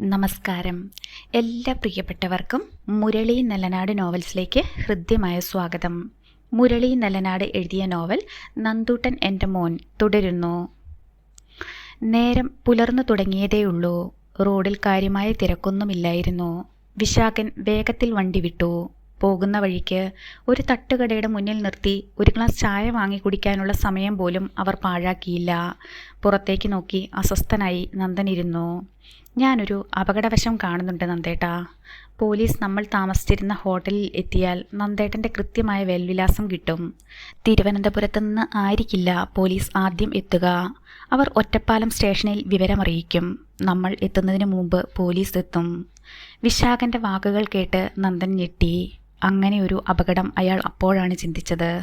നമസ്കാരം. എല്ലാ പ്രിയപ്പെട്ടവർക്കും മുരളി നല്ലനാട് നോവൽസിലേക്ക് ഹൃദ്യമായ സ്വാഗതം. മുരളി നല്ലനാട് എഴുതിയ നോവൽ നന്ദൂട്ടൻ എന്റെ മോൻ തുടരുന്നു. നേരം പുലർന്നു തുടങ്ങിയതേയുള്ളൂ റോഡിൽ കാര്യമായ തിരക്കൊന്നുമില്ലായിരുന്നു. വിശാഖൻ വേഗത്തിൽ വണ്ടി വിട്ടു. പോകുന്ന വഴിക്ക് ഒരു തട്ടുകടയുടെ മുന്നിൽ നിർത്തി ഒരു ഗ്ലാസ് ചായ വാങ്ങി കുടിക്കാനുള്ള സമയം പോലും അവർ പാഴാക്കിയില്ല. പുറത്തേക്ക് നോക്കി അസ്വസ്ഥനായി നന്ദൻ ഇരുന്നു. ഞാനൊരു അപകടവശം കാണുന്നുണ്ട് നന്ദേട്ടാ. പോലീസ് നമ്മൾ താമസിച്ചിരുന്ന ഹോട്ടലിൽ എത്തിയാൽ നന്ദേട്ടന്റെ കൃത്യമായ വേൽവിലാസം കിട്ടും. തിരുവനന്തപുരത്ത് നിന്ന് ആയിരിക്കില്ല പോലീസ് ആദ്യം എത്തുക. അവർ ഒറ്റപ്പാലം സ്റ്റേഷനിൽ വിവരമറിയിക്കും. നമ്മൾ എത്തുന്നതിന് മുമ്പ് പോലീസ് എത്തും. വിശാഖന്റെ വാക്കുകൾ കേട്ട് നന്ദൻ ഞെട്ടി. അങ്ങനെ ഒരു അപകടം അയാൾ അപ്പോഴാണ് ചിന്തിച്ചത്.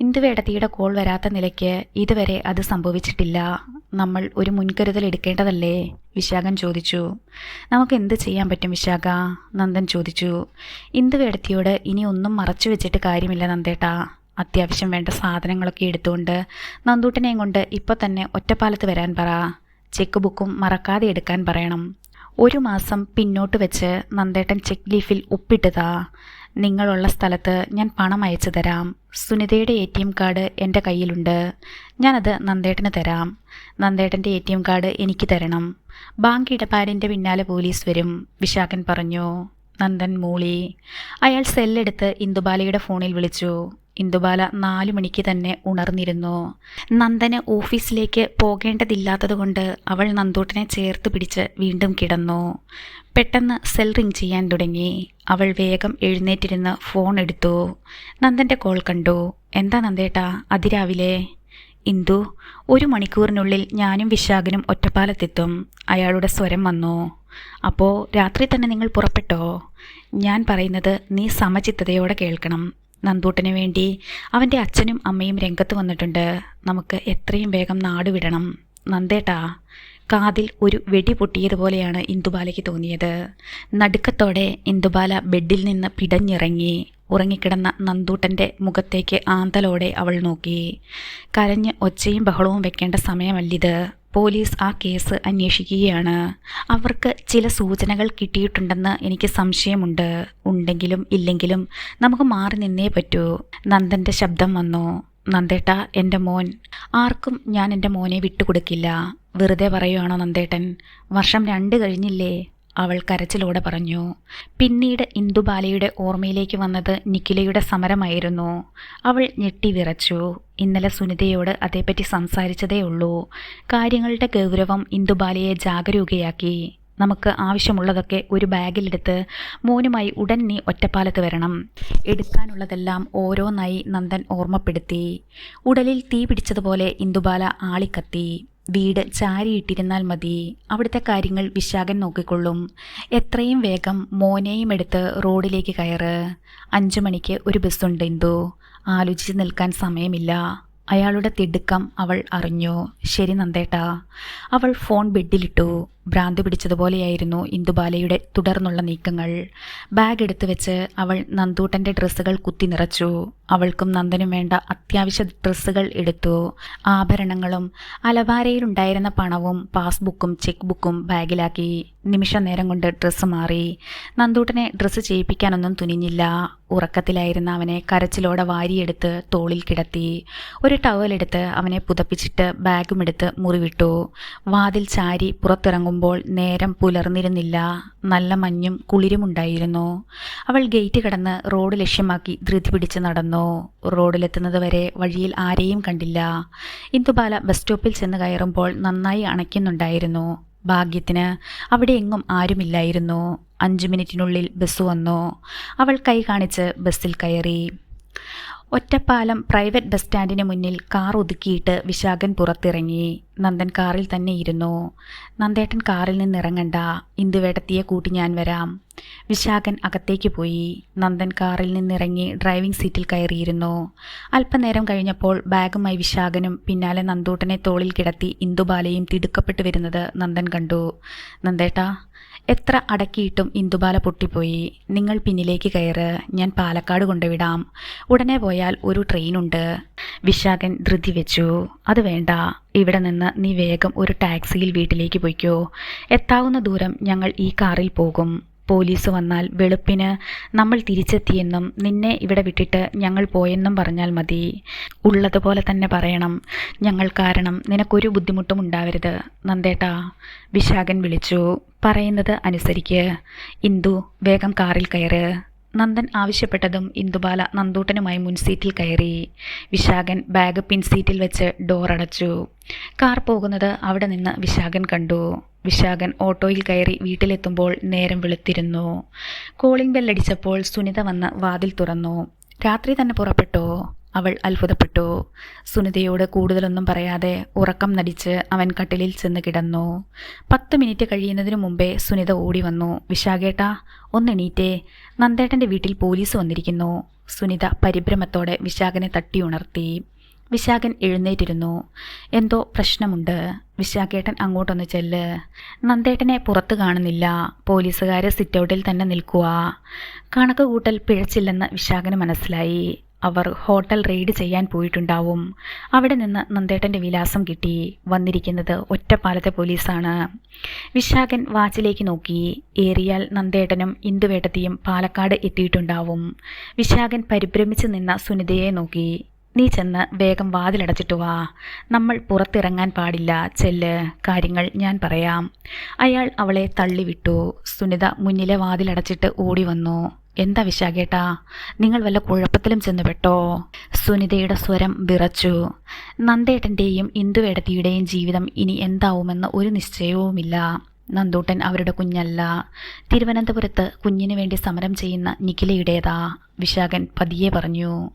ഇന്ദുവേടത്തിയുടെ കോൾ വരാത്ത നിലയ്ക്ക് ഇതുവരെ അത് സംഭവിച്ചിട്ടില്ല. നമ്മൾ ഒരു മുൻകരുതൽ എടുക്കേണ്ടതല്ലേ? വിശാഖൻ ചോദിച്ചു. നമുക്ക് എന്ത് ചെയ്യാൻ പറ്റും വിശാഖ? നന്ദൻ ചോദിച്ചു. ഇന്ദുവേടത്തിയോട് ഇനി ഒന്നും മറച്ചു വെച്ചിട്ട് കാര്യമില്ല നന്ദേട്ടാ. അത്യാവശ്യം വേണ്ട സാധനങ്ങളൊക്കെ എടുത്തുകൊണ്ട് നന്ദൂട്ടനെയും കൊണ്ട് ഇപ്പോൾ തന്നെ ഒറ്റപ്പാലത്ത് വരാൻ പറ. ചെക്ക് ബുക്കും മറക്കാതെ എടുക്കാൻ പറയണം. ഒരു മാസം പിന്നോട്ട് വെച്ച് നന്ദേട്ടൻ ചെക്ക് ലീഫിൽ ഒപ്പിട്ടതാ നിങ്ങളുള്ള സ്ഥലത്ത് ഞാൻ പണം അയച്ചു തരാം. സുനിതയുടെ എ ടി എം കാർഡ് എന്റെ കയ്യിലുണ്ട്. ഞാനത് നന്ദേട്ടന് തരാം. നന്ദേട്ടന്റെ എ ടി എം കാർഡ് എനിക്ക് തരണം. ബാങ്ക് ഇടപാടിന്റെ പിന്നാലെ പോലീസ് വരും വിശാഖൻ പറഞ്ഞു. നന്ദൻ മൂളി. അയാൾ സെല്ലെടുത്ത് ഇന്ദുബാലയുടെ ഫോണിൽ വിളിച്ചു. ഇന്ദുബാല നാലു മണിക്ക് തന്നെ ഉണർന്നിരുന്നു. നന്ദന് ഓഫീസിലേക്ക് പോകേണ്ടതില്ലാത്തതുകൊണ്ട് അവൾ നന്ദൂട്ടനെ ചേർത്ത് പിടിച്ച് വീണ്ടും കിടന്നു. പെട്ടെന്ന് സെൽ റിങ് ചെയ്യാൻ തുടങ്ങി. അവൾ വേഗം എഴുന്നേറ്റിരുന്ന് ഫോൺ എടുത്തു. നന്ദന്റെ കോൾ കണ്ടു. എന്താ നന്ദേട്ടാ അതിരാവിലെ? ഇന്ദു ഒരു മണിക്കൂറിനുള്ളിൽ ഞാനും വിശാഖനും ഒറ്റപ്പാലത്തെത്തും. അയാളുടെ സ്വരം വന്നു. അപ്പോൾ രാത്രി തന്നെ നിങ്ങൾ പുറപ്പെട്ടോ? ഞാൻ പറയുന്നത് നീ സമചിത്തതയോടെ കേൾക്കണം. നന്ദൂട്ടന് വേണ്ടി അവന്റെ അച്ഛനും അമ്മയും രംഗത്ത് വന്നിട്ടുണ്ട്. നമുക്ക് എത്രയും വേഗം നാട് വിടണം. നന്ദേട്ടാ കാതിൽ ഒരു വെടി പൊട്ടിയതുപോലെയാണ് ഇന്ദുബാലയ്ക്ക് തോന്നിയത്. നടുക്കത്തോടെ ഇന്ദുബാല ബെഡിൽ നിന്ന് പിടഞ്ഞിറങ്ങി. ഉറങ്ങിക്കിടന്ന നന്ദൂട്ടന്റെ മുഖത്തേക്ക് ആന്തലോടെ അവൾ നോക്കി. കരഞ്ഞ് ഒച്ചയും ബഹളവും വെക്കേണ്ട സമയമല്ലിത്. പോലീസ് ആ കേസ് അന്വേഷിക്കുകയാണ്. അവർക്ക് ചില സൂചനകൾ കിട്ടിയിട്ടുണ്ടെന്ന് എനിക്ക് സംശയമുണ്ട്. ഉണ്ടെങ്കിലും ഇല്ലെങ്കിലും നമുക്ക് മാറി നിന്നേ പറ്റൂ. നന്ദന്റെ ശബ്ദം വന്നു. നന്ദേട്ട എന്റെ മോൻ. ആർക്കും ഞാൻ എന്റെ മോനെ വിട്ടുകൊടുക്കില്ല. വെറുതെ പറയുവാണോ നന്ദേട്ടൻ? വർഷം രണ്ട് കഴിഞ്ഞില്ലേ? അവൾ കരച്ചിലോടെ പറഞ്ഞു പിന്നീട് ഇന്ദുബാലയുടെ ഓർമ്മയിലേക്ക് വന്നത് നിഖിലയുടെ സമരമായിരുന്നു. അവൾ ഞെട്ടി വിറച്ചു. ഇന്നലെ സുനിതയോട് അതേപ്പറ്റി സംസാരിച്ചതേ ഉള്ളൂ. കാര്യങ്ങളുടെ ഗൗരവം ഇന്ദുബാലയെ ജാഗരൂകയാക്കി. നമുക്ക് ആവശ്യമുള്ളതൊക്കെ ഒരു ബാഗിലെടുത്ത് മോനുമായി ഉടൻ നീ ഒറ്റപ്പാലത്ത് വരണം. എടുക്കാനുള്ളതെല്ലാം ഓരോന്നായി നന്ദൻ ഓർമ്മപ്പെടുത്തി. ഉടലിൽ തീ പിടിച്ചതുപോലെ ഇന്ദുബാല ആളിക്കത്തി. വീട് ചാരിയിട്ടിരുന്നാൽ മതി. അവിടുത്തെ കാര്യങ്ങൾ വിശാഖൻ നോക്കിക്കൊള്ളും. എത്രയും വേഗം മോനെയും എടുത്ത് റോഡിലേക്ക് കയറ്. അഞ്ചു മണിക്ക് ഒരു ബസ്സുണ്ട് ഇന്ദു. ആലോചിച്ച് നിൽക്കാൻ സമയമില്ല. അയാളുടെ തിടുക്കം അവൾ അറിഞ്ഞു. ശരി നന്ദേട്ടാ. അവൾ ഫോൺ ബെഡിലിട്ടു. ഭ്രാന്തി പിടിച്ചതുപോലെയായിരുന്നു ഇന്ദുബാലയുടെ തുടർന്നുള്ള നീക്കങ്ങൾ. ബാഗ് എടുത്തു വെച്ച് അവൾ നന്ദൂട്ടന്റെ ഡ്രസ്സുകൾ കുത്തി നിറച്ചു. അവൾക്കും നന്ദനും വേണ്ട അത്യാവശ്യ ഡ്രസ്സുകൾ എടുത്തു. ആഭരണങ്ങളും അലവാരയിലുണ്ടായിരുന്ന പണവും പാസ്ബുക്കും ചെക്ക് ബുക്കും ബാഗിലാക്കി. നിമിഷ നേരം കൊണ്ട് ഡ്രസ്സ് മാറി. നന്ദൂട്ടനെ ഡ്രസ്സ് ചെയ്യിപ്പിക്കാനൊന്നും തുനിഞ്ഞില്ല. ഉറക്കത്തിലായിരുന്ന അവനെ കരച്ചിലോടെ വാരിയെടുത്ത് തോളിൽ കിടത്തി. ഒരു ടവലെടുത്ത് അവനെ പുതപ്പിച്ചിട്ട് ബാഗും എടുത്ത് മുറിവിട്ടു. വാതിൽ ചാരി പുറത്തിറങ്ങുമ്പോൾ നേരം പുലർന്നിരുന്നില്ല. നല്ല മഞ്ഞും കുളിരുമുണ്ടായിരുന്നു. അവൾ ഗേറ്റ് കടന്ന് റോഡ് ലക്ഷ്യമാക്കി ധൃതി പിടിച്ച് നടന്നു. റോഡിലെത്തുന്നത് വരെ വഴിയിൽ ആരെയും കണ്ടില്ല. ഇന്ദുബാല ബസ് സ്റ്റോപ്പിൽ ചെന്ന് കയറുമ്പോൾ നന്നായി അണയ്ക്കുന്നുണ്ടായിരുന്നു. ഭാഗ്യത്തിന് അവിടെ എങ്ങും ആരുമില്ലായിരുന്നു. അഞ്ചു മിനിറ്റിനുള്ളിൽ ബസ് വന്നു. അവൾ കൈ കാണിച്ച് ബസ്സിൽ കയറി. ഒറ്റപ്പാലം പ്രൈവറ്റ് ബസ് സ്റ്റാൻഡിന് മുന്നിൽ കാർ ഒതുക്കിയിട്ട് വിശാഖൻ പുറത്തിറങ്ങി. നന്ദൻ കാറിൽ തന്നെ ഇരുന്നു. നന്ദേട്ടൻ കാറിൽ നിന്ന് നിന്നിറങ്ങണ്ട ഇന്ദുവേട്ടത്തിയെ കൂട്ടി ഞാൻ വരാം. വിശാഖൻ അകത്തേക്ക് പോയി. നന്ദൻ കാറിൽ നിന്നിറങ്ങി ഡ്രൈവിംഗ് സീറ്റിൽ കയറിയിരുന്നു. അല്പനേരം കഴിഞ്ഞപ്പോൾ ബാഗുമായി വിശാഖനും പിന്നാലെ നന്ദൂട്ടനെ തോളിൽ കിടത്തി ഇന്ദുബാലയും തിടുക്കപ്പെട്ടു വരുന്നത് നന്ദൻ കണ്ടു. നന്ദേട്ടാ എത്ര അടക്കിയിട്ടും ഇന്ദുബാല പൊട്ടിപ്പോയി? നിങ്ങൾ പിന്നിലേക്ക് കയറ്. ഞാൻ പാലക്കാട് കൊണ്ടുവിടാം. ഉടനെ പോയാൽ ഒരു ട്രെയിനുണ്ട്. വിശാഖൻ ധൃതി വെച്ചു. അത് വേണ്ട. ഇവിടെ നിന്ന് നീ വേഗം ഒരു ടാക്സിയിൽ വീട്ടിലേക്ക് പൊയ്ക്കോ. എത്താവുന്ന ദൂരം ഞങ്ങൾ ഈ കാറിൽ പോകും. പോലീസ് വന്നാൽ വെളുപ്പിന് നമ്മൾ തിരിച്ചെത്തിയെന്നും നിന്നെ ഇവിടെ വിട്ടിട്ട് ഞങ്ങൾ പോയെന്നും പറഞ്ഞാൽ മതി. ഉള്ളതുപോലെ തന്നെ പറയണം. ഞങ്ങൾ കാരണം നിനക്കൊരു ബുദ്ധിമുട്ടും ഉണ്ടാവരുത്. നന്ദേട്ടാ വിശാഖൻ വിളിച്ചു. പറയുന്നത് അനുസരിക്ക്. ഇന്ദു വേഗം കാറിൽ കയറ്. നന്ദൻ ആവശ്യപ്പെട്ടതും ഇന്ദുബാല നന്ദൂട്ടനുമായി മുൻസീറ്റിൽ കയറി. വിശാഖൻ ബാഗ് പിൻസീറ്റിൽ വെച്ച് ഡോർ അടച്ചു കാർ പോകുന്നത് അവിടെ നിന്ന് വിശാഖൻ കണ്ടു. വിശാഖൻ ഓട്ടോയിൽ കയറി വീട്ടിലെത്തുമ്പോൾ നേരം വെളുത്തിരുന്നു. കോളിംഗ് ബെല്ലടിച്ചപ്പോൾ സുനിത വന്ന് വാതിൽ തുറന്നു. രാത്രി തന്നെ പുറപ്പെട്ടോ? അവൾ അത്ഭുതപ്പെട്ടു. സുനിതയോട് കൂടുതലൊന്നും പറയാതെ ഉറക്കം നടിച്ച് അവൻ കട്ടിലിൽ ചെന്ന് കിടന്നു. പത്ത് മിനിറ്റ് കഴിയുന്നതിനു മുമ്പേ സുനിത ഓടി വന്നു. വിശാഖേട്ടാ ഒന്നെണീറ്റേ നന്ദേട്ടന്റെ വീട്ടിൽ പോലീസ് വന്നിരിക്കുന്നു. സുനിത പരിഭ്രമത്തോടെ വിശാഖനെ തട്ടി ഉണർത്തി. വിശാഖൻ എഴുന്നേറ്റിരുന്നു. എന്തോ പ്രശ്നമുണ്ട്. വിശാഖേട്ടൻ അങ്ങോട്ടൊന്ന് ചെല്ല്. നന്ദേട്ടനെ പുറത്ത് കാണുന്നില്ല. പോലീസുകാരെ സിറ്റൗട്ടിൽ തന്നെ നിൽക്കുക കണക്ക് കൂട്ടൽ പിഴച്ചില്ലെന്ന് വിശാഖന് മനസ്സിലായി. അവർ ഹോട്ടൽ റെയ്ഡ് ചെയ്യാൻ പോയിട്ടുണ്ടാവും. അവിടെ നിന്ന് നന്ദേട്ടന്റെ വിലാസം കിട്ടി. വന്നിരിക്കുന്നത് ഒറ്റപ്പാലത്തെ പോലീസാണ്. വിശാഖൻ വാച്ചിലേക്ക് നോക്കി. ഏറിയാൽ നന്ദേട്ടനും ഇന്ദുവേട്ടത്തിയും പാലക്കാട് എത്തിയിട്ടുണ്ടാവും. വിശാഖൻ പരിഭ്രമിച്ച് നിന്ന സുനിതയെ നോക്കി. നീ ചെന്ന് വേഗം വാതിലടച്ചിട്ടു വാ. നമ്മൾ പുറത്തിറങ്ങാൻ പാടില്ല ചെല്ല്. കാര്യങ്ങൾ ഞാൻ പറയാം. അയാൾ അവളെ തള്ളിവിട്ടു. സുനിത മുന്നിലെ വാതിലടച്ചിട്ട് ഓടി വന്നു. എന്താ വിശാഖേട്ടാ? നിങ്ങൾ വല്ല കുഴപ്പത്തിലും ചെന്ന് പെട്ടോ? സുനിതയുടെ സ്വരം വിറച്ചു. നന്ദേട്ടന്റെയും ഇന്ദുവേടത്തിയുടെയും ജീവിതം ഇനി എന്താവുമെന്ന് ഒരു നിശ്ചയവുമില്ല. നന്ദൂട്ടൻ അവരുടെ കുഞ്ഞല്ല. തിരുവനന്തപുരത്ത് കുഞ്ഞിനു വേണ്ടി സമരം ചെയ്യുന്ന നിഖിലയുടേതാ. വിശാഖൻ പതിയെ പറഞ്ഞു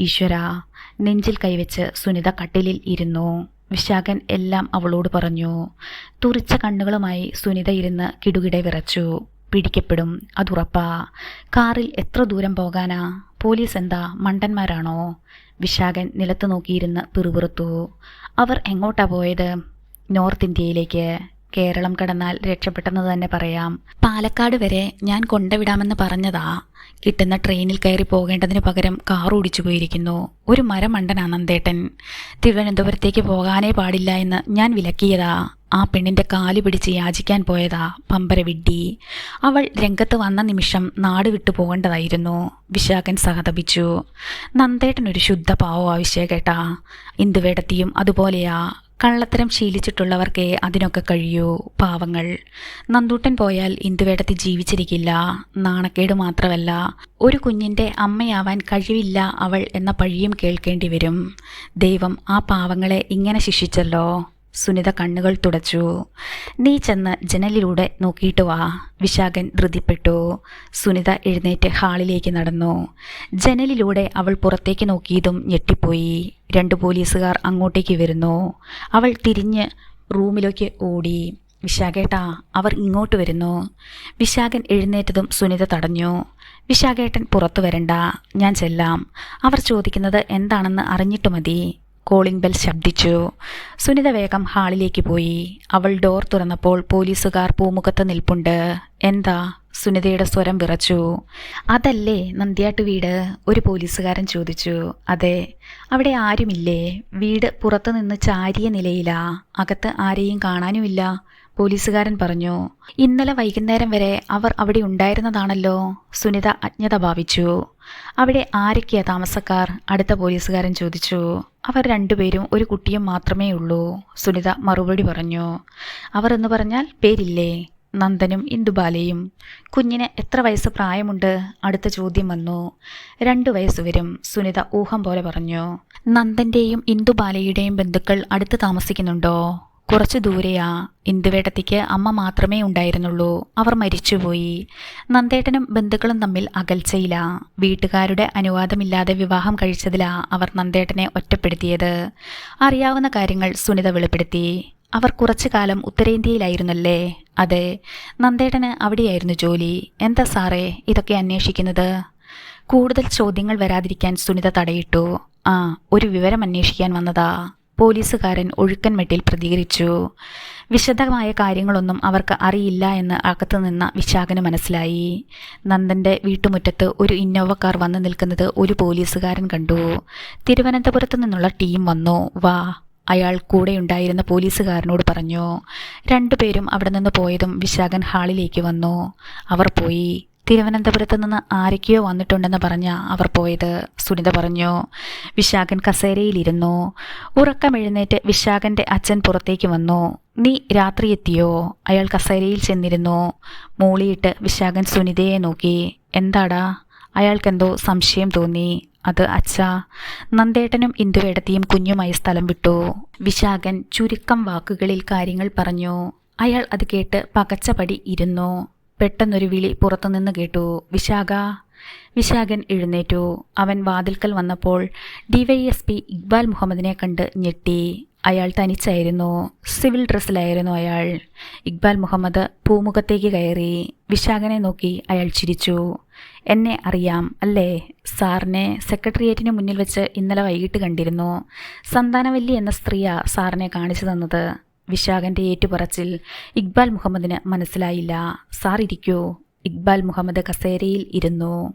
ഈശ്വര നെഞ്ചിൽ കൈവച്ച് സുനിത കട്ടിലിൽ ഇരുന്നു. വിശാഖൻ എല്ലാം അവളോട് പറഞ്ഞു. തുറിച്ച കണ്ണുകളുമായി സുനിത ഇരുന്ന് കിടുകിടെ വിറച്ചു. പിടിക്കപ്പെടും അതുറപ്പാ കാറിൽ എത്ര ദൂരം പോകാനാ? പോലീസ് എന്താ? മണ്ടന്മാരാണോ? വിശാഖൻ നിലത്ത് നോക്കിയിരുന്ന് പിറുപിറുത്തു. അവർ എങ്ങോട്ടാ പോയത്? നോർത്ത് ഇന്ത്യയിലേക്ക്. കേരളം കടന്നാൽ രക്ഷപ്പെട്ടെന്ന് തന്നെ പറയാം. പാലക്കാട് വരെ ഞാൻ കൊണ്ടുവിടാമെന്ന് പറഞ്ഞതാ. കിട്ടുന്ന ട്രെയിനിൽ കയറി പോകേണ്ടതിന് പകരം കാർ ഓടിച്ചു പോയിരിക്കുന്നു. ഒരു മരമണ്ടനാ നന്ദേട്ടൻ. തിരുവനന്തപുരത്തേക്ക് പോകാനേ പാടില്ല എന്ന് ഞാൻ വിലക്കിയതാ. ആ പെണ്ണിന്റെ കാൽ പിടിച്ച് യാചിക്കാൻ പോയതാ പമ്പര വിഡ്ഡി അവൾ രംഗത്ത് വന്ന നിമിഷം നാട് വിട്ടു പോകേണ്ടതായിരുന്നു. വിശാഖൻ സഹതപിച്ചു. നന്ദേട്ടനൊരു ശുദ്ധ പാവോ ആവശ്യകേട്ടാ ഇന്ദുവേടത്തിയും അതുപോലെയാ. കള്ളത്തരം ശീലിച്ചിട്ടുള്ളവർക്കേ അതിനൊക്കെ കഴിയൂ. പാവങ്ങൾ. നന്ദൂട്ടൻ പോയാൽ ഇന്ദുവേടത്തി ജീവിച്ചിരിക്കില്ല. നാണക്കേട് മാത്രമല്ല ഒരു കുഞ്ഞിന്റെ അമ്മയാവാൻ കഴിവില്ല അവൾ എന്ന പഴിയും കേൾക്കേണ്ടി വരും ദൈവം ആ പാവങ്ങളെ ഇങ്ങനെ ശിക്ഷിച്ചല്ലോ. സുനിത കണ്ണുകൾ തുടച്ചു. നീ ചെന്ന് ജനലിലൂടെ നോക്കിയിട്ട് വാ വിശാഖൻ ധൃതിപ്പെട്ടു. സുനിത എഴുന്നേറ്റ് ഹാളിലേക്ക് നടന്നു. ജനലിലൂടെ അവൾ പുറത്തേക്ക് നോക്കിയതും ഞെട്ടിപ്പോയി. രണ്ട് പോലീസുകാർ അങ്ങോട്ടേക്ക് വരുന്നു. അവൾ തിരിഞ്ഞ് റൂമിലേക്ക് ഓടി. വിശാഖേട്ടാ അവർ ഇങ്ങോട്ട് വരുന്നു. വിശാഖൻ എഴുന്നേറ്റതും സുനിത തടഞ്ഞു. വിശാഖേട്ടൻ പുറത്തു വരണ്ട ഞാൻ ചെല്ലാം. അവർ ചോദിക്കുന്നത് എന്താണെന്ന് അറിഞ്ഞിട്ട് മതി. Calling bell ശബ്ദിച്ചു. സുനിത വേഗം ഹാളിലേക്ക് പോയി. അവൾ ഡോർ തുറന്നപ്പോൾ പോലീസുകാർ പൂമുഖത്ത് നിൽപ്പുണ്ട്. എന്താ? സുനിതയുടെ സ്വരം വിറച്ചു. അതല്ലേ നന്ദ്യാട്ട് വീട്? ഒരു പോലീസുകാരൻ ചോദിച്ചു. അതെ അവിടെ ആരുമില്ലേ? വീട് പുറത്തുനിന്ന് ചാരിയ നിലയിലാ. അകത്ത് ആരെയും കാണാനുമില്ല. പോലീസുകാരൻ പറഞ്ഞു ഇന്നലെ വൈകുന്നേരം വരെ അവർ അവിടെ ഉണ്ടായിരുന്നതാണല്ലോ സുനിത അജ്ഞത ഭാവിച്ചു. അവിടെ ആരൊക്കെയാ താമസക്കാർ? അടുത്ത പോലീസുകാരൻ ചോദിച്ചു. അവർ രണ്ടുപേരും ഒരു കുട്ടിയും മാത്രമേ ഉള്ളൂ സുനിത മറുപടി പറഞ്ഞു. അവർ എന്ന് പറഞ്ഞാൽ പേരില്ലേ? നന്ദനും ഇന്ദുബാലയും. കുഞ്ഞിന് എത്ര വയസ്സ് പ്രായമുണ്ട്? അടുത്ത ചോദ്യം വന്നു. രണ്ടു വയസ്സ് വരും സുനിത ഊഹം പോലെ പറഞ്ഞു. നന്ദന്റെയും ഇന്ദുബാലയുടെയും ബന്ധുക്കൾ അടുത്ത് താമസിക്കുന്നുണ്ടോ? കുറച്ചു ദൂരെയാ ഇന്ദുവേട്ടത്തിക്ക് അമ്മ മാത്രമേ ഉണ്ടായിരുന്നുള്ളൂ. അവർ മരിച്ചുപോയി. നന്ദേട്ടനും ബന്ധുക്കളും തമ്മിൽ അകൽച്ചയിലാ. വീട്ടുകാരുടെ അനുവാദമില്ലാതെ വിവാഹം കഴിച്ചതിലാ അവർ നന്ദേട്ടനെ ഒറ്റപ്പെടുത്തിയത്. അറിയാവുന്ന കാര്യങ്ങൾ സുനിത വെളിപ്പെടുത്തി. അവർ കുറച്ചു കാലം ഉത്തരേന്ത്യയിലായിരുന്നല്ലേ? അതെ. നന്ദേട്ടന് അവിടെയായിരുന്നു ജോലി. എന്താ സാറേ ഇതൊക്കെ അന്വേഷിക്കുന്നത്? കൂടുതൽ ചോദ്യങ്ങൾ വരാതിരിക്കാൻ സുനിത തടയിട്ടു. ആ ഒരു വിവരം അന്വേഷിക്കാൻ വന്നതാ. പോലീസുകാരൻ ഒഴുക്കൻ മെട്ടിൽ പ്രതികരിച്ചു. വിശദമായ കാര്യങ്ങളൊന്നും അവർക്ക് അറിയില്ല എന്ന് അകത്തു നിന്ന വിശാഖന് മനസ്സിലായി. നന്ദന്റെ വീട്ടുമുറ്റത്ത് ഒരു ഇന്നോവ കാർ വന്നു നിൽക്കുന്നത് ഒരു പോലീസുകാരൻ കണ്ടു. തിരുവനന്തപുരത്ത് നിന്നുള്ള ടീം വന്നു. വാ അയാൾ കൂടെയുണ്ടായിരുന്ന പോലീസുകാരനോട് പറഞ്ഞു. രണ്ടുപേരും അവിടെ നിന്ന് പോയതും വിശാഖൻ ഹാളിലേക്ക് വന്നു. അവർ പോയി. തിരുവനന്തപുരത്ത് നിന്ന് ആരൊക്കെയോ വന്നിട്ടുണ്ടെന്ന് പറഞ്ഞ അവർ പോയത്. സുനിത പറഞ്ഞു വിശാഖൻ കസേരയിലിരുന്നു. ഉറക്കമെഴുന്നേറ്റ് വിശാഖന്റെ അച്ഛൻ പുറത്തേക്ക് വന്നു. നീ രാത്രി എത്തിയോ? അയാൾ കസേരയിൽ ചെന്നിരുന്നു. മൂളിയിട്ട് വിശാഖൻ സുനിതയെ നോക്കി. എന്താടാ? അയാൾക്കെന്തോ സംശയം തോന്നി. അത് അച്ഛ നന്ദേട്ടനും ഇന്ദുവേടത്തിയും കുഞ്ഞുമായി സ്ഥലം വിട്ടു. വിശാഖൻ ചുരുക്കം വാക്കുകളിൽ കാര്യങ്ങൾ പറഞ്ഞു. അയാൾ അത് കേട്ട് പകച്ചപടി ഇരുന്നു. പെട്ടെന്നൊരു വിളി പുറത്തുനിന്ന് കേട്ടു. വിശാഖ വിശാഖൻ എഴുന്നേറ്റു. അവൻ വാതിൽക്കൽ വന്നപ്പോൾ ഡിവൈഎസ്പി ഇക്ബാൽ മുഹമ്മദിനെ കണ്ട് ഞെട്ടി. അയാൾ തനിച്ചായിരുന്നു. സിവിൽ ഡ്രസ്സിലായിരുന്നു അയാൾ. ഇക്ബാൽ മുഹമ്മദ് പൂമുഖത്തേക്ക് കയറി. വിശാഖനെ നോക്കി അയാൾ ചിരിച്ചു. എന്നെ അറിയാം അല്ലേ? സാറിനെ സെക്രട്ടേറിയറ്റിന് മുന്നിൽ വെച്ച് ഇന്നലെ വൈകിട്ട് കണ്ടിരുന്നു. സന്താനവല്ലി എന്ന സ്ത്രീയാ സാറിനെ കാണിച്ചു തന്നത്. വിശാഖന്റെ ഏറ്റുപറച്ചിൽ ഇക്ബാൽ മുഹമ്മദിന് മനസ്സിലായില്ല. സാർ ഇരിക്കൂ. ഇക്ബാൽ മുഹമ്മദ് കസേരയിൽ ഇരുന്നു.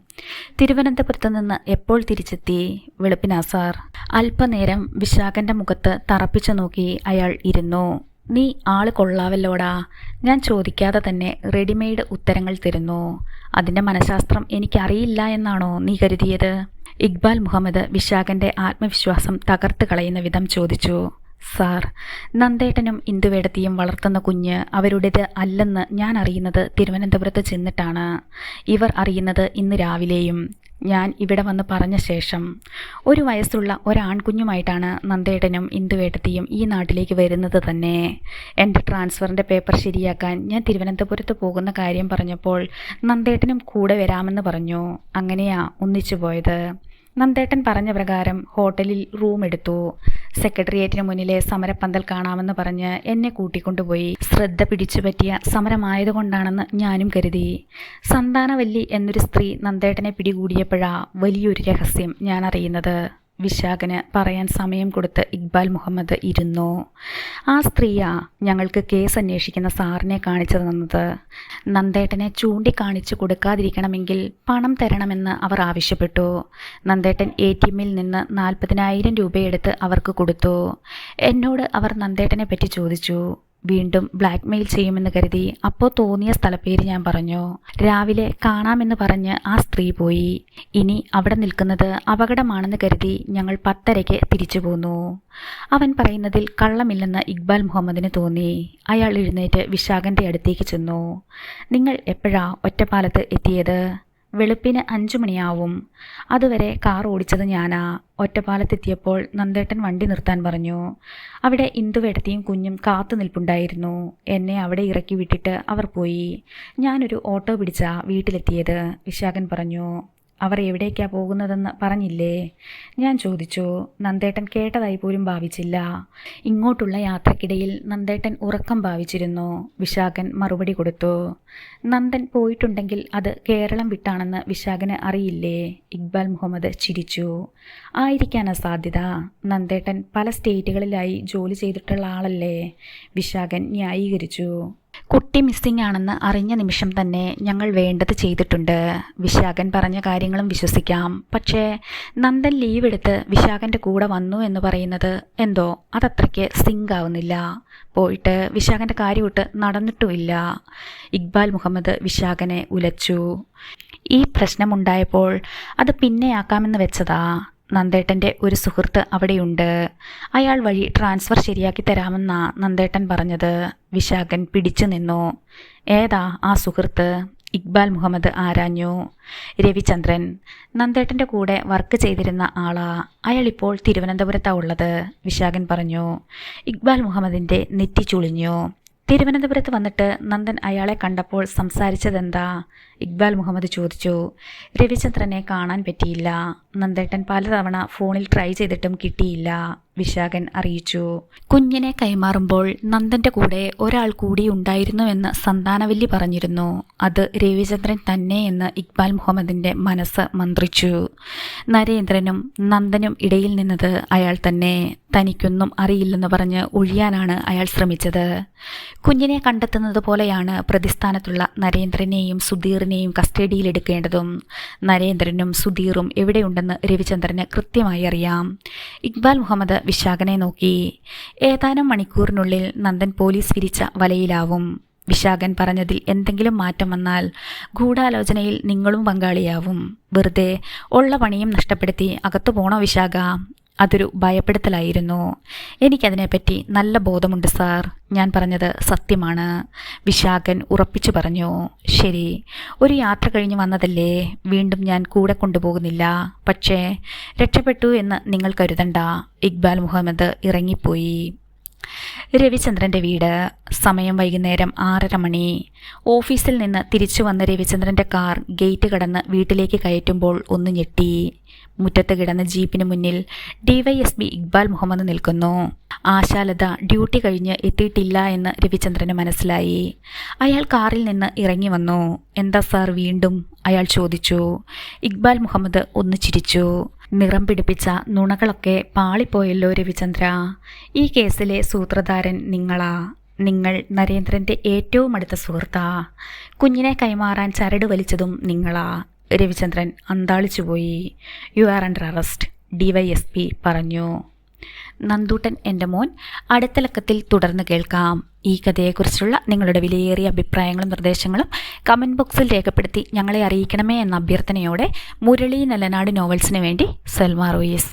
തിരുവനന്തപുരത്ത് നിന്ന് എപ്പോൾ തിരിച്ചെത്തി? വെളുപ്പിനാ സാർ. അല്പനേരം വിശാഖന്റെ മുഖത്ത് തറപ്പിച്ചു നോക്കി അയാൾ ഇരുന്നു. നീ ആൾ കൊള്ളാവല്ലോടാ. ഞാൻ ചോദിക്കാതെ തന്നെ റെഡിമെയ്ഡ് ഉത്തരങ്ങൾ തരുന്നു. അതിന്റെ മനഃശാസ്ത്രം എനിക്കറിയില്ല എന്നാണോ നീ കരുതിയത്? ഇക്ബാൽ മുഹമ്മദ് വിശാഖന്റെ ആത്മവിശ്വാസം തകർത്ത് കളയുന്ന വിധം ചോദിച്ചു. സാർ നന്ദേട്ടനും ഇന്ദുവേടത്തിയും വളർത്തുന്ന കുഞ്ഞ് അവരുടേത് അല്ലെന്ന് ഞാൻ അറിയുന്നത് തിരുവനന്തപുരത്ത് ചെന്നിട്ടാണ്. ഇവർ അറിയുന്നത് ഇന്ന് രാവിലെയും. ഞാൻ ഇവിടെ വന്ന് പറഞ്ഞ ശേഷം. ഒരു വയസ്സുള്ള ഒരാൺകുഞ്ഞുമായിട്ടാണ് നന്ദേട്ടനും ഇന്ദുവേട്ടത്തിയും ഈ നാട്ടിലേക്ക് വരുന്നത് തന്നെ. എന്റെ ട്രാൻസ്ഫറിന്റെ പേപ്പർ ശരിയാക്കാൻ ഞാൻ തിരുവനന്തപുരത്ത് പോകുന്ന കാര്യം പറഞ്ഞപ്പോൾ നന്ദേട്ടനും കൂടെ വരാമെന്ന് പറഞ്ഞു. അങ്ങനെയാ ഒന്നിച്ചു പോയത്. നന്ദേട്ടൻ പറഞ്ഞ പ്രകാരം ഹോട്ടലിൽ റൂം എടുത്തു. സെക്രട്ടേറിയറ്റിന് മുന്നിലെ സമരപ്പന്തൽ കാണാമെന്ന് പറഞ്ഞ് എന്നെ കൂട്ടിക്കൊണ്ടുപോയി. ശ്രദ്ധ പിടിച്ചു പറ്റിയ സമരമായതുകൊണ്ടാണെന്ന് ഞാനും കരുതി. സന്താനവല്ലി എന്നൊരു സ്ത്രീ നന്ദേട്ടനെ പിടികൂടിയപ്പോഴാ വലിയൊരു രഹസ്യം ഞാൻ അറിയുന്നത് വിശാഖന് പറയാൻ സമയം കൊടുത്ത് ഇക്ബാൽ മുഹമ്മദ് ഇരുന്നു. ആ സ്ത്രീയാ ഞങ്ങൾക്ക് കേസ് അന്വേഷിക്കുന്ന സാറിനെ കാണിച്ചു തന്നത്. നന്ദേട്ടനെ ചൂണ്ടിക്കാണിച്ചു കൊടുക്കാതിരിക്കണമെങ്കിൽ പണം തരണമെന്ന് അവർ ആവശ്യപ്പെട്ടു. നന്ദേട്ടൻ എ ടി എമ്മിൽ നിന്ന് നാൽപ്പതിനായിരം രൂപയെടുത്ത് അവർക്ക് കൊടുത്തു. എന്നോട് അവർ നന്ദേട്ടനെ പറ്റി ചോദിച്ചു. വീണ്ടും ബ്ലാക്ക് മെയിൽ ചെയ്യുമെന്ന് കരുതി അപ്പോൾ തോന്നിയ സ്ഥലപ്പേര് ഞാൻ പറഞ്ഞു. രാവിലെ കാണാമെന്ന് പറഞ്ഞ് ആ സ്ത്രീ പോയി. ഇനി അവിടെ നിൽക്കുന്നത് അപകടമാണെന്ന് കരുതി ഞങ്ങൾ പത്തരയ്ക്ക് തിരിച്ചു പോന്നു. അവൻ പറയുന്നതിൽ കള്ളമില്ലെന്ന് ഇക്ബാൽ മുഹമ്മദിന് തോന്നി. അയാൾ എഴുന്നേറ്റ് വിശാഖന്റെ അടുത്തേക്ക് ചെന്നു. നിങ്ങൾ എപ്പോഴാ ഒറ്റപ്പാലത്ത് എത്തിയത്? വെളുപ്പിന് അഞ്ചു മണിയാവും. അതുവരെ കാർ ഓടിച്ചത് ഞാനാ. ഒറ്റപ്പാലത്തെത്തിയപ്പോൾ നന്ദേട്ടൻ വണ്ടി നിർത്താൻ പറഞ്ഞു. അവിടെ ഇന്ദുവേടത്തിയും കുഞ്ഞും കാത്തു നിൽപ്പുണ്ടായിരുന്നു. എന്നെ അവിടെ ഇറക്കി വിട്ടിട്ട് അവർ പോയി. ഞാനൊരു ഓട്ടോ പിടിച്ചാ വീട്ടിലെത്തിയത് വിശാഖൻ പറഞ്ഞു. അവർ എവിടേക്കാ പോകുന്നതെന്ന് പറഞ്ഞില്ലേ? ഞാൻ ചോദിച്ചു നന്ദേട്ടൻ കേട്ടതായി പോലും ഭാവിച്ചില്ല. ഇങ്ങോട്ടുള്ള യാത്രക്കിടയിൽ നന്ദേട്ടൻ ഉറക്കം ഭാവിച്ചിരുന്നു. വിശാഖൻ മറുപടി കൊടുത്തു നന്ദൻ പോയിട്ടുണ്ടെങ്കിൽ അത് കേരളം വിട്ടാണെന്ന് വിശാഖന് അറിയില്ലേ? ഇക്ബാൽ മുഹമ്മദ് ചിരിച്ചു. ആയിരിക്കാനാ സാധ്യത നന്ദേട്ടൻ പല സ്റ്റേറ്റുകളിലായി ജോലി ചെയ്തിട്ടുള്ള ആളല്ലേ? വിശാഖൻ ന്യായീകരിച്ചു. കുട്ടി മിസ്സിംഗ് ആണെന്ന് അറിഞ്ഞ നിമിഷം തന്നെ ഞങ്ങൾ വേണ്ടത് ചെയ്തിട്ടുണ്ട്. വിശാഖൻ പറഞ്ഞ കാര്യങ്ങളും വിശ്വസിക്കാം. പക്ഷേ നന്ദൻ ലീവ് എടുത്ത് വിശാഖന്റെ കൂടെ വന്നു എന്ന് പറയുന്നത് എന്തോ അതത്രയ്ക്ക് സിങ്ക് ആവുന്നില്ല. പോയിട്ട് വിശാഖന്റെ കാര്യമിട്ട് നടന്നിട്ടുമില്ല. ഇക്ബാൽ മുഹമ്മദ് വിശാഖനെ ഉലച്ചു. ഈ പ്രശ്നമുണ്ടായപ്പോൾ അത് പിന്നെയാക്കാമെന്ന് വെച്ചതാ. നന്ദേട്ടന്റെ ഒരു സുഹൃത്ത് അവിടെയുണ്ട്. അയാൾ വഴി ട്രാൻസ്ഫർ ശരിയാക്കി തരാമെന്നാ നന്ദേട്ടൻ പറഞ്ഞത്. വിശാഖൻ പിടിച്ചു നിന്നു. ഏതാ ആ സുഹൃത്ത്? ഇക്ബാൽ മുഹമ്മദ് ആരാഞ്ഞു? രവിചന്ദ്രൻ. നന്ദേട്ടന്റെ കൂടെ വർക്ക് ചെയ്തിരുന്ന ആളാ. അയാളിപ്പോൾ തിരുവനന്തപുരത്താണ് ഉള്ളത് വിശാഖൻ പറഞ്ഞു. ഇക്ബാൽ മുഹമ്മദിന്റെ നെറ്റി ചുളിഞ്ഞു. തിരുവനന്തപുരത്ത് വന്നിട്ട് നന്ദൻ അയാളെ കണ്ടപ്പോൾ സംസാരിച്ചതെന്താ? ഇക്ബാൽ മുഹമ്മദ് ചോദിച്ചു രവിചന്ദ്രനെ കാണാൻ പറ്റിയില്ല. നന്ദേട്ടൻ പലതവണ ഫോണിൽ ട്രൈ ചെയ്തിട്ടും കിട്ടിയില്ല വിശാഖൻ അറിയിച്ചു. കുഞ്ഞിനെ കൈമാറുമ്പോൾ നന്ദന്റെ കൂടെ ഒരാൾ കൂടി ഉണ്ടായിരുന്നുവെന്ന് സന്താനവല്ലി പറഞ്ഞിരുന്നു. അത് രവിചന്ദ്രൻ തന്നെ എന്ന് ഇക്ബാൽ മുഹമ്മദിന്റെ മനസ്സ് മന്ത്രിച്ചു. നരേന്ദ്രനും നന്ദനും ഇടയിൽ നിന്നത് അയാൾ തന്നെ. തനിക്കൊന്നും അറിയില്ലെന്ന് പറഞ്ഞ് ഒഴിയാനാണ് അയാൾ ശ്രമിച്ചത്. കുഞ്ഞിനെ കണ്ടെത്തുന്നത് പോലെയാണ് പ്രതിസ്ഥാനത്തുള്ള നരേന്ദ്രനെയും സുധീറിനെയും കസ്റ്റഡിയിലെടുക്കേണ്ടതും നരേന്ദ്രനും സുധീറും എവിടെയുണ്ടെന്ന് രവിചന്ദ്രന് കൃത്യമായി അറിയാം. ഇക്ബാൽ മുഹമ്മദ് വിശാഖനെ നോക്കി. ഏതാനും മണിക്കൂറിനുള്ളിൽ നന്ദൻ പോലീസ് വിരിച്ച വലയിലാവും. വിശാഖൻ പറഞ്ഞതിൽ എന്തെങ്കിലും മാറ്റം വന്നാൽ ഗൂഢാലോചനയിൽ നിങ്ങളും പങ്കാളിയാവും. വെറുതെ ഉള്ള പണിയും നഷ്ടപ്പെടുത്തി അകത്തു പോണോ വിശാഖ? അതൊരു ഭയപ്പെടുത്തലായിരുന്നു. എനിക്കതിനെപ്പറ്റി നല്ല ബോധമുണ്ട് സാർ. ഞാൻ പറഞ്ഞത് സത്യമാണ്. വിശാഖൻ ഉറപ്പിച്ചു പറഞ്ഞു. ശരി ഒരു യാത്ര കഴിഞ്ഞ് വന്നതല്ലേ? വീണ്ടും ഞാൻ കൂടെ കൊണ്ടുപോകുന്നില്ല. പക്ഷേ രക്ഷപ്പെട്ടു എന്ന് നിങ്ങൾ കരുതണ്ട. ഇക്ബാൽ മുഹമ്മദ് ഇറങ്ങിപ്പോയി. രവിചന്ദ്രന്റെ വീട്. സമയം വൈകുന്നേരം ആറര മണി. ഓഫീസിൽ നിന്ന് തിരിച്ചു വന്ന രവിചന്ദ്രന്റെ കാർ ഗേറ്റ് കടന്ന് വീട്ടിലേക്ക് കയറ്റുമ്പോൾ ഒന്ന് ഞെട്ടി. മുറ്റത്ത് കിടന്ന ജീപ്പിന് മുന്നിൽ ഡിവൈഎസ്പി ഇക്ബാൽ മുഹമ്മദ് നിൽക്കുന്നു. ആശാലത ഡ്യൂട്ടി കഴിഞ്ഞ് എത്തിയിട്ടില്ല എന്ന് രവിചന്ദ്രന് മനസ്സിലായി. അയാൾ കാറിൽ നിന്ന് ഇറങ്ങി വന്നു. എന്താ സാർ വീണ്ടും? അയാൾ ചോദിച്ചു. ഇക്ബാൽ മുഹമ്മദ് ഒന്ന് ചിരിച്ചു. നിറം പിടിപ്പിച്ച നുണകളൊക്കെ പാളിപ്പോയല്ലോ രവിചന്ദ്ര. ഈ കേസിലെ സൂത്രധാരൻ നിങ്ങളാ. നിങ്ങൾ നരേന്ദ്രന്റെ ഏറ്റവും അടുത്ത സുഹൃത്താ. കുഞ്ഞിനെ കൈമാറാൻ ചരട് വലിച്ചതും നിങ്ങളാ. Ravichandran അന്താളിച്ചുപോയി. You are under arrest DYSP പറഞ്ഞു. നന്ദൂട്ടൻ എന്റെ മോൻ അടുത്ത ലക്കത്തിൽ തുടർന്ന് കേൾക്കാം. ഈ കഥയെക്കുറിച്ചുള്ള നിങ്ങളുടെ വിലയേറിയ അഭിപ്രായങ്ങളും നിർദ്ദേശങ്ങളും കമന്റ് ബോക്സിൽ രേഖപ്പെടുത്തി ഞങ്ങളെ അറിയിക്കണമേ എന്ന അഭ്യർത്ഥനയോടെ മുരളി നല്ലനാട് നോവൽസിന് വേണ്ടി സൽമാ റോയിസ്